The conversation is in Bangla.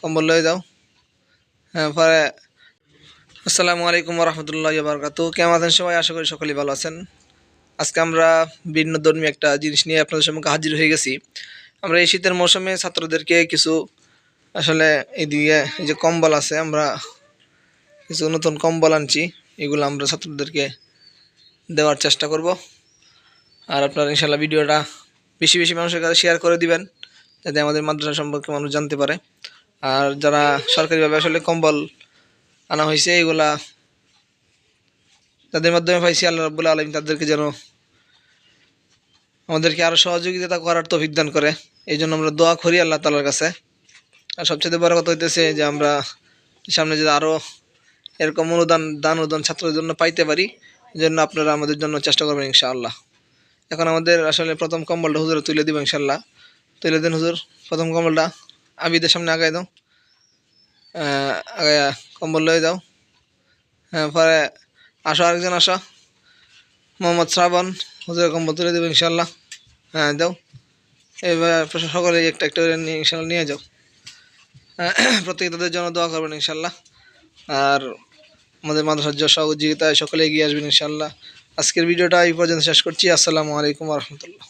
কম্বল লয়ে যাও। হ্যাঁ পরে। আসসালামু আলাইকুম রহমতুল্লাহ বারকাতু। কেমন আছেন সবাই? আশা করি সকলেই ভালো আছেন। আজকে আমরা ভিন্ন ধর্মী একটা জিনিস নিয়ে আপনাদের সম্মুখে হাজির হয়ে গেছি। আমরা এই শীতের মৌসুমে ছাত্রদেরকে কিছু আসলে এদিকে এই যে কম্বল আছে, আমরা কিছু নতুন কম্বল আনছি। এগুলো আমরা ছাত্রদেরকে দেওয়ার চেষ্টা করব। আর আপনারা ইনশাল্লাহ ভিডিওটা বেশি বেশি মানুষের কাছে শেয়ার করে দিবেন। যাতে আমাদের মাদ্রাসা সম্পর্কে মানুষ জানতে পারে। আর যারা সরকারিভাবে আসলে কম্বল আনা হয়েছে, এগুলা তাদের মাধ্যমে পাইছি, আল্লাহ রাবুল্লাহ আলম তাদেরকে যেন আমাদেরকে আরও সহযোগিতা করার তো দান করে। এই জন্য আমরা দোয়া করি আল্লাহ তালার কাছে। আর সবচেয়ে বড় কথা হইতেছে যে আমরা সামনে যদি আরও এরকম অনুদান, দান অনুদান ছাত্রদের জন্য পাইতে পারি এই জন্য আপনারা আমাদের জন্য চেষ্টা করবেন ইনশাআল্লাহ। এখন আমাদের আসলে প্রথম কম্বলটা হুজুরে তুলে দিব ইনশাল্লাহ তুলে দেন হুজুর প্রথম কম্বলটা। আবিদের সামনে আগায় দাও। আগায় কম্বল লয়ে যাও। হ্যাঁ পরে আসো, আরেকজন আসো। মোহাম্মদ শ্রাবণ, হুজুরের কম্বল তুলে দেবো ইনশাল্লাহ হ্যাঁ দাও। এবার সকলে একটা একটা করে নিয়ে ইনশাল্লাহ নিয়ে যাও। প্রত্যেকে তাদের জন্য দোয়া করবেন ইনশাল্লাহ আর আমাদের মাদ্রাসার সহযোগিতায় সকলে এগিয়ে আসবেন ইনশাল্লাহ আজকের ভিডিওটা এই পর্যন্ত শেষ করছি। আসসালামু আলাইকুম রহমতুল্লাহ।